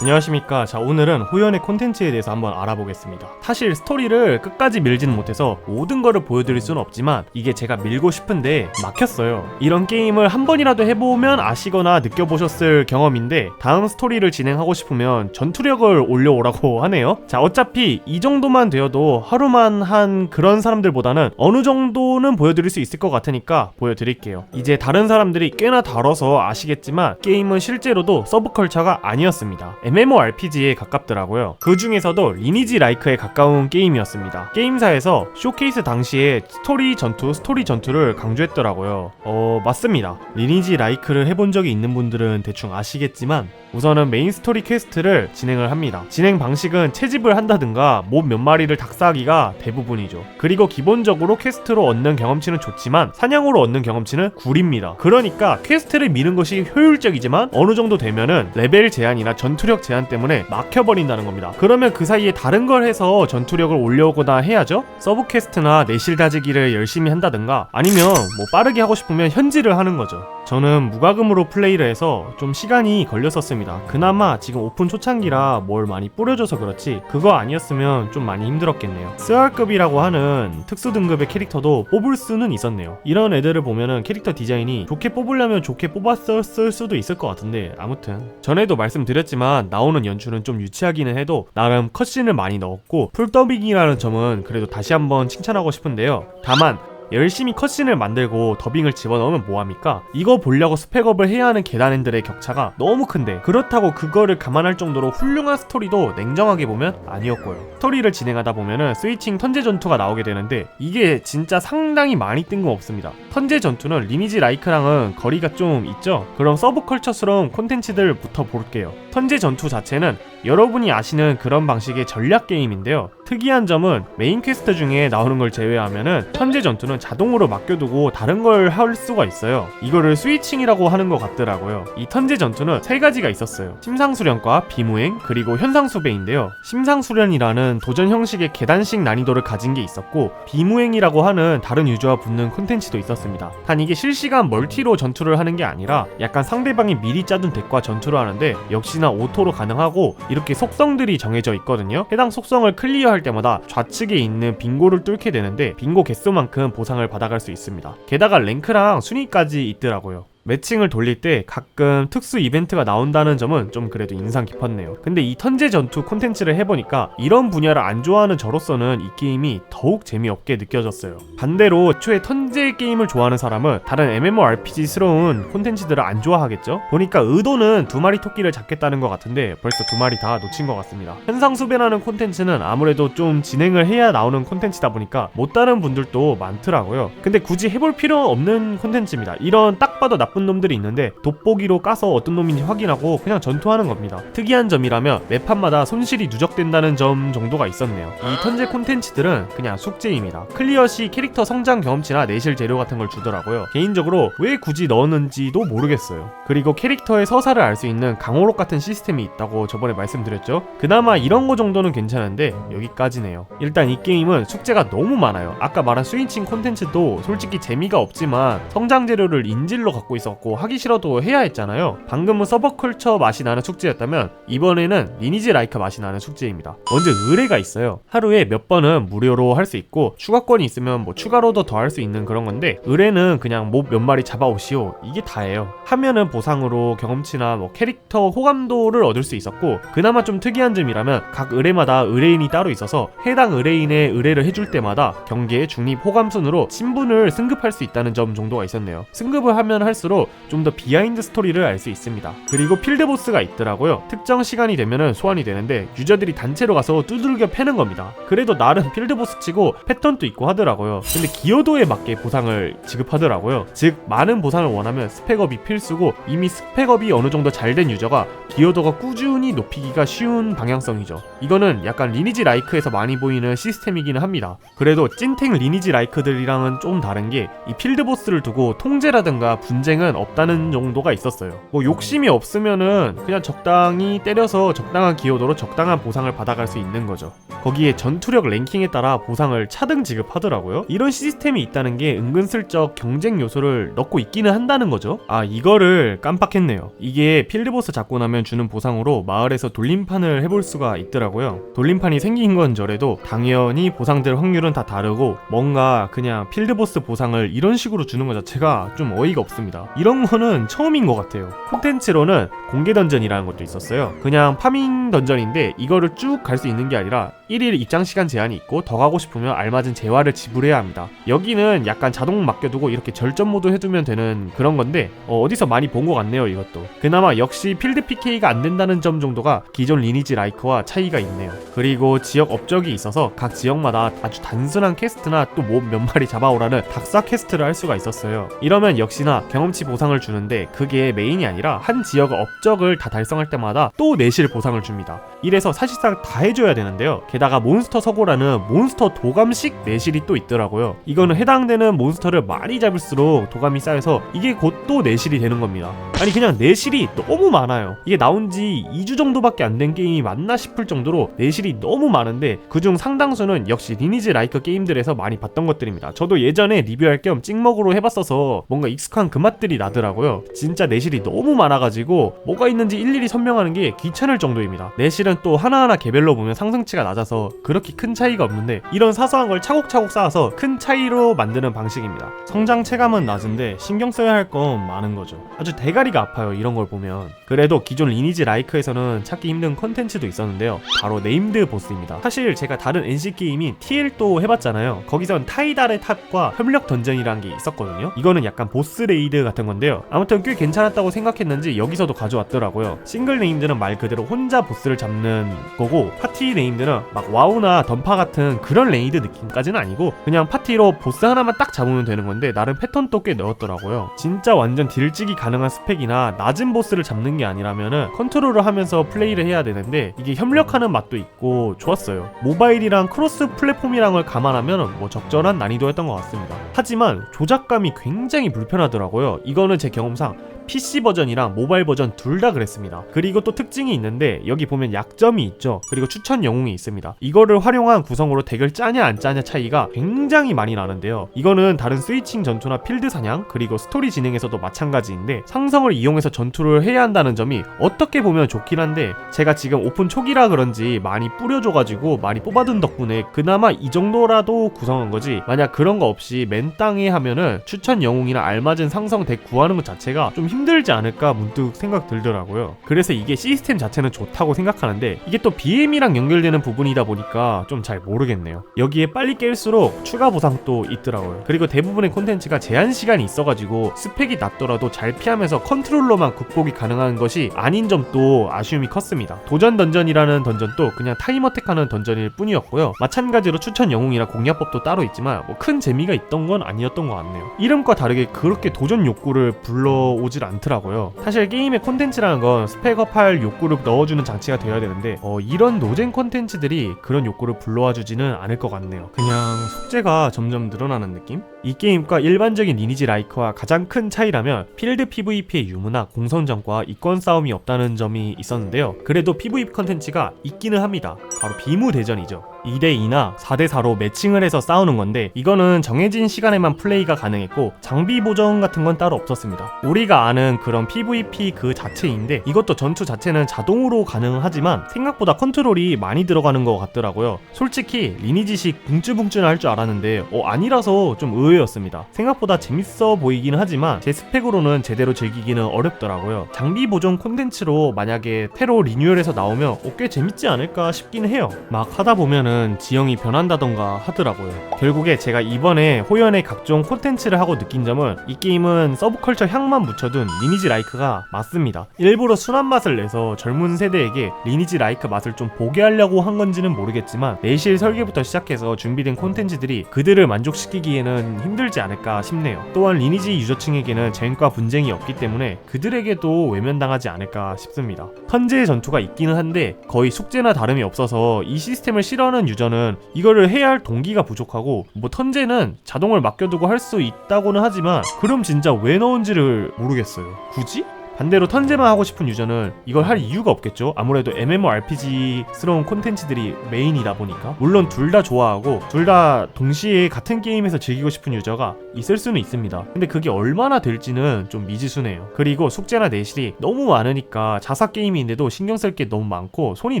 안녕하십니까. 자, 오늘은 호연의 콘텐츠에 대해서 한번 알아보겠습니다. 사실 스토리를 끝까지 밀지는 못해서 모든 거를 보여드릴 수는 없지만 이게 제가 밀고 싶은데 막혔어요. 이런 게임을 한 번이라도 해보면 아시거나 느껴보셨을 경험인데 다음 스토리를 진행하고 싶으면 전투력을 올려오라고 하네요. 자, 어차피 이 정도만 되어도 하루만 한 그런 사람들보다는 어느 정도는 보여드릴 수 있을 것 같으니까 보여드릴게요. 이제 다른 사람들이 꽤나 다뤄서 아시겠지만 게임은 실제로도 서브컬처가 아니었습니다. MMORPG에 가깝더라고요. 그 중에서도 리니지 라이크에 가까운 게임이었습니다. 게임사에서 쇼케이스 당시에 스토리 전투, 스토리 전투를 강조했더라고요. 어, 맞습니다. 리니지 라이크를 해본 적이 있는 분들은 대충 아시겠지만 우선은 메인 스토리 퀘스트를 진행을 합니다. 진행 방식은 채집을 한다든가 몹 몇 마리를 닥사하기가 대부분이죠. 그리고 기본적으로 퀘스트로 얻는 경험치는 좋지만 사냥으로 얻는 경험치는 구립니다. 그러니까 퀘스트를 미는 것이 효율적이지만 어느 정도 되면은 레벨 제한이나 전투력 제한 때문에 막혀버린다는 겁니다. 그러면 그 사이에 다른 걸 해서 전투력을 올려오거나 해야죠. 서브 퀘스트나 내실 다지기를 열심히 한다든가 아니면 뭐 빠르게 하고 싶으면 현질을 하는 거죠. 저는 무과금으로 플레이를 해서 좀 시간이 걸렸었습니다. 그나마 지금 오픈 초창기라 뭘 많이 뿌려줘서 그렇지 그거 아니었으면 좀 많이 힘들었겠네요. 스알급이라고 하는 특수 등급의 캐릭터도 뽑을 수는 있었네요. 이런 애들을 보면은 캐릭터 디자인이 좋게 뽑으려면 좋게 뽑았을 수도 있을 것 같은데 아무튼 전에도 말씀드렸지만 나오는 연출은 좀 유치하기는 해도 나름 컷신을 많이 넣었고 풀더빙이라는 점은 그래도 다시 한번 칭찬하고 싶은데요. 다만 열심히 컷신을 만들고 더빙을 집어넣으면 뭐합니까? 이거 보려고 스펙업을 해야 하는 계단들의 격차가 너무 큰데 그렇다고 그거를 감안할 정도로 훌륭한 스토리도 냉정하게 보면 아니었고요. 스토리를 진행하다 보면은 스위칭 턴제 전투가 나오게 되는데 이게 진짜 상당히 많이 뜬금없습니다. 턴제 전투는 리니지 라이크랑은 거리가 좀 있죠? 그럼 서브컬처스러운 콘텐츠들부터 볼게요. 턴제 전투 자체는 여러분이 아시는 그런 방식의 전략 게임인데요. 특이한 점은 메인 퀘스트 중에 나오는 걸 제외하면은 턴제 전투는 자동으로 맡겨두고 다른 걸 할 수가 있어요. 이거를 스위칭이라고 하는 것 같더라고요. 이 턴제 전투는 세 가지가 있었어요. 심상수련과 비무행 그리고 현상수배인데요. 심상수련이라는 도전 형식의 계단식 난이도를 가진 게 있었고 비무행이라고 하는 다른 유저와 붙는 콘텐츠도 있었습니다. 단 이게 실시간 멀티로 전투를 하는 게 아니라 약간 상대방이 미리 짜둔 덱과 전투를 하는데 역시나 오토로 가능하고 이렇게 속성들이 정해져 있거든요. 해당 속성을 클리어할 때마다 좌측에 있는 빙고를 뚫게 되는데 빙고 개수만큼 보상을 받아갈 수 있습니다. 게다가 랭크랑 순위까지 있더라고요. 매칭을 돌릴 때 가끔 특수 이벤트가 나온다는 점은 좀 그래도 인상 깊었네요. 근데 이 턴제 전투 콘텐츠를 해보니까 이런 분야를 안 좋아하는 저로서는 이 게임이 더욱 재미없게 느껴졌어요. 반대로 초에 턴제 게임을 좋아하는 사람은 다른 MMORPG스러운 콘텐츠들을 안 좋아하겠죠? 보니까 의도는 두 마리 토끼를 잡겠다는 것 같은데 벌써 두 마리 다 놓친 것 같습니다. 현상수배라는 콘텐츠는 아무래도 좀 진행을 해야 나오는 콘텐츠다 보니까 못 따는 분들도 많더라고요. 근데 굳이 해볼 필요 없는 콘텐츠입니다. 이런 딱 봐도 나쁜 놈들이 있는데 돋보기로 까서 어떤 놈인지 확인하고 그냥 전투하는 겁니다. 특이한 점이라면 매판마다 손실이 누적된다는 점 정도가 있었네요. 이 턴제 콘텐츠들은 그냥 숙제입니다. 클리어 시 캐릭터 성장 경험치나 내실 재료 같은 걸 주더라고요. 개인적으로 왜 굳이 넣었는지도 모르겠어요. 그리고 캐릭터의 서사를 알 수 있는 강호록 같은 시스템이 있다고 저번에 말씀드렸죠. 그나마 이런 거 정도는 괜찮은데 여기까지네요. 일단 이 게임은 숙제가 너무 많아요. 아까 말한 스위칭 콘텐츠도 솔직히 재미가 없지만 성장 재료를 인질로 갖고 있 었고 하기 싫어도 해야 했잖아요. 방금은 서버컬처 맛이 나는 숙제였다면 이번에는 리니지 라이크 맛이 나는 숙제입니다. 먼저 의뢰가 있어요. 하루에 몇 번은 무료로 할 수 있고 추가권이 있으면 뭐 추가로도 더 할 수 있는 그런 건데 의뢰는 그냥 몹몇 마리 잡아오시오 이게 다예요. 하면은 보상으로 경험치나 뭐 캐릭터 호감도를 얻을 수 있었고 그나마 좀 특이한 점이라면 각 의뢰마다 의뢰인이 따로 있어서 해당 의뢰인의 의뢰를 해줄 때마다 경계의 중립 호감 순으로 신분을 승급할 수 있다는 점 정도가 있었네요. 승급을 하면 할수록 좀 더 비하인드 스토리를 알 수 있습니다. 그리고 필드 보스가 있더라고요. 특정 시간이 되면은 소환이 되는데 유저들이 단체로 가서 두들겨 패는 겁니다. 그래도 나름 필드 보스 치고 패턴도 있고 하더라고요. 근데 기여도에 맞게 보상을 지급하더라고요. 즉 많은 보상을 원하면 스펙업이 필수고 이미 스펙업이 어느 정도 잘 된 유저가 기여도가 꾸준히 높이기가 쉬운 방향성이죠. 이거는 약간 리니지 라이크에서 많이 보이는 시스템이기는 합니다. 그래도 찐탱 리니지 라이크들이랑은 좀 다른 게 이 필드 보스를 두고 통제라든가 분쟁 은 없다는 정도가 있었어요. 뭐 욕심이 없으면은 그냥 적당히 때려서 적당한 기여도로 적당한 보상을 받아갈 수 있는 거죠. 거기에 전투력 랭킹에 따라 보상을 차등 지급하더라고요. 이런 시스템이 있다는 게 은근슬쩍 경쟁 요소를 넣고 있기는 한다는 거죠. 아 이거를 깜빡했네요. 이게 필드보스 잡고 나면 주는 보상으로 마을에서 돌림판을 해볼 수가 있더라고요. 돌림판이 생긴 건 저래도 당연히 보상될 확률은 다 다르고 뭔가 그냥 필드보스 보상을 이런 식으로 주는 것 자체가 좀 어이가 없습니다. 이런 거는 처음인 것 같아요. 콘텐츠로는 공개 던전이라는 것도 있었어요. 그냥 파밍 던전인데 이거를 쭉 갈 수 있는 게 아니라 1일 입장 시간 제한이 있고 더 가고 싶으면 알맞은 재화를 지불해야 합니다. 여기는 약간 자동 맡겨두고 이렇게 절전 모드 해두면 되는 그런 건데 어, 디서 많이 본 것 같네요 이것도. 그나마 역시 필드 PK가 안 된다는 점 정도가 기존 리니지 라이크와 차이가 있네요. 그리고 지역 업적이 있어서 각 지역마다 아주 단순한 퀘스트나 또뭐몇 마리 잡아오라는 đặc사 퀘스트를 할 수가 있었어요. 이러면 역시나 경험치 보상을 주는데 그게 메인이 아니라 한 지역 업적을 다 달성할 때마다 또 내실 보상을 줍니다. 이래서 사실상 다 해줘야 되는데요. 게다가 몬스터 서고라는 몬스터 도감식 내실이 또 있더라고요. 이거는 해당되는 몬스터를 많이 잡을수록 도감이 쌓여서 이게 곧 또 내실이 되는 겁니다. 아니 그냥 내실이 너무 많아요. 이게 나온 지 2주 정도밖에 안 된 게임이 맞나 싶을 정도로 내실이 너무 많은데 그중 상당수는 역시 리니지 라이크 게임들에서 많이 봤던 것들입니다. 저도 예전에 리뷰할 겸 찍먹으로 해봤어서 뭔가 익숙한 그 맛들이 나더라고요. 진짜 내실이 너무 많아가지고 뭐가 있는지 일일이 설명하는 게 귀찮을 정도입니다. 내실은 또 하나하나 개별로 보면 상승치가 낮아서 그렇게 큰 차이가 없는데 이런 사소한 걸 차곡차곡 쌓아서 큰 차이로 만드는 방식입니다. 성장 체감은 낮은데 신경 써야 할 건 많은 거죠. 아주 대가리가 아파요 이런 걸 보면. 그래도 기존 리니지 라이크에서는 찾기 힘든 컨텐츠도 있었는데요. 바로 네임드 보스입니다. 사실 제가 다른 NC 게임인 TL도 해봤잖아요. 거기선 타이달의 탑과 협력 던전이라는 게 있었거든요. 이거는 약간 보스 레이드 같은 건데요. 아무튼 꽤 괜찮았다고 생각했는지 여기서도 가져왔더라고요. 싱글 네임드는 말 그대로 혼자 보스를 잡는 거고 파티 네임드는 막 와우나 던파 같은 그런 레이드 느낌까지는 아니고 그냥 파티로 보스 하나만 딱 잡으면 되는 건데 나름 패턴도 꽤 넣었더라고요. 진짜 완전 딜찍이 가능한 스펙이나 낮은 보스를 잡는 게 아니라면은 컨트롤을 하면서 플레이를 해야 되는데 이게 협력하는 맛도 있고 좋았어요. 모바일이랑 크로스 플랫폼이랑을 감안하면 뭐 적절한 난이도였던 것 같습니다. 하지만 조작감이 굉장히 불편하더라고요. 이거는 제 경험상 PC 버전이랑 모바일 버전 둘 다 그랬습니다. 그리고 또 특징이 있는데 여기 보면 약점이 있죠. 그리고 추천 영웅이 있습니다. 이거를 활용한 구성으로 덱을 짜냐 안 짜냐 차이가 굉장히 많이 나는데요. 이거는 다른 스위칭 전투나 필드 사냥 그리고 스토리 진행에서도 마찬가지인데 상성을 이용해서 전투를 해야 한다는 점이 어떻게 보면 좋긴 한데 제가 지금 오픈 초기라 그런지 많이 뿌려줘가지고 많이 뽑아둔 덕분에 그나마 이 정도라도 구성한 거지 만약 그런 거 없이 맨땅에 하면은 추천 영웅이나 알맞은 상성 덱 구하는 것 자체가 좀 힘들지 않을까 문득 생각 들더라고요. 그래서 이게 시스템 자체는 좋다고 생각하는데 이게 또 BM이랑 연결되는 부분이 다 보니까 좀 잘 모르겠네요. 여기에 빨리 깰수록 추가 보상도 있더라고요. 그리고 대부분의 콘텐츠가 제한 시간이 있어가지고 스펙이 낮더라도 잘 피하면서 컨트롤러만 극복이 가능한 것이 아닌 점도 아쉬움이 컸습니다. 도전 던전이라는 던전도 그냥 타임어택하는 던전일 뿐이었고요. 마찬가지로 추천 영웅이나 공략법도 따로 있지만 뭐 큰 재미가 있던 건 아니었던 것 같네요. 이름과 다르게 그렇게 도전 욕구를 불러오질 않더라고요. 사실 게임의 콘텐츠라는 건 스펙업할 욕구를 넣어주는 장치가 되어야 되는데 어, 이런 노잼 콘텐츠들이 그런 욕구를 불러와 주지는 않을 것 같네요. 그냥 속죄가 점점 늘어나는 느낌? 이 게임과 일반적인 리니지 라이크와 가장 큰 차이라면 필드 PVP의 유무나 공선전과 이권 싸움이 없다는 점이 있었는데요. 그래도 PVP 컨텐츠가 있기는 합니다. 바로 비무 대전이죠. 2대2나 4대4로 매칭을 해서 싸우는 건데 이거는 정해진 시간에만 플레이가 가능했고 장비 보정 같은 건 따로 없었습니다. 우리가 아는 그런 PVP 그 자체인데 이것도 전투 자체는 자동으로 가능하지만 생각보다 컨트롤이 많이 들어가는 것 같더라고요. 솔직히 리니지식 붕ጭ붕ጭ는 할줄 알았는데 어 아니라서 좀 의외였습니다. 생각보다 재밌어 보이긴 하지만 제 스펙으로는 제대로 즐기기는 어렵더라고요. 장비 보정 콘텐츠로 만약에 테로 리뉴얼에서 나오면 어, 꽤 재밌지 않을까 싶긴 해요. 막 하다 보면은 지형이 변한다던가 하더라고요. 결국에 제가 이번에 호연의 각종 콘텐츠를 하고 느낀 점은 이 게임은 서브컬처 향만 묻혀둔 리니지 라이크가 맞습니다. 일부러 순한 맛을 내서 젊은 세대에게 리니지 라이크 맛을 좀 보게 하려고 한 건지는 모르겠지만 내실 설계부터 시작해서 준비된 콘텐츠들이 그들을 만족시키기에는 힘들지 않을까 싶네요. 또한 리니지 유저층에게는 젠과 분쟁이 없기 때문에 그들에게도 외면당하지 않을까 싶습니다. 턴제의 전투가 있기는 한데 거의 숙제나 다름이 없어서 이 시스템을 싫어하는 유저는 이거를 해야 할 동기가 부족하고 뭐 턴제는 자동을 맡겨두고 할 수 있다고는 하지만 그럼 진짜 왜 넣은지를 모르겠어요. 굳이? 반대로 턴제만 하고 싶은 유저는 이걸 할 이유가 없겠죠. 아무래도 MMORPG스러운 콘텐츠들이 메인이다 보니까 물론 둘 다 좋아하고 둘 다 동시에 같은 게임에서 즐기고 싶은 유저가 있을 수는 있습니다. 근데 그게 얼마나 될지는 좀 미지수네요. 그리고 숙제나 내실이 너무 많으니까 자사 게임인데도 신경 쓸 게 너무 많고 손이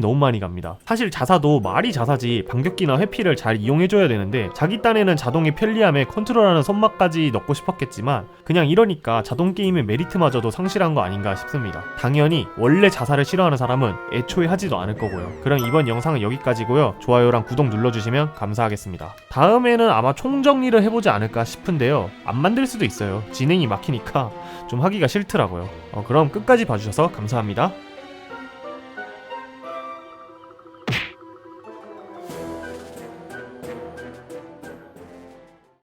너무 많이 갑니다. 사실 자사도 말이 자사지 반격기나 회피를 잘 이용해줘야 되는데 자기 딴에는 자동의 편리함에 컨트롤하는 손맛까지 넣고 싶었겠지만 그냥 이러니까 자동 게임의 메리트마저도 상실한 거 아닌가 싶습니다. 당연히 원래 자사를 싫어하는 사람은 애초에 하지도 않을 거고요. 그럼 이번 영상은 여기까지고요. 좋아요랑 구독 눌러주시면 감사하겠습니다. 다음에는 아마 총정리를 해보지 않을까 싶은데요. 안 만들 수도 있어요. 진행이 막히니까 좀 하기가 싫더라고요. 어, 그럼 끝까지 봐주셔서 감사합니다.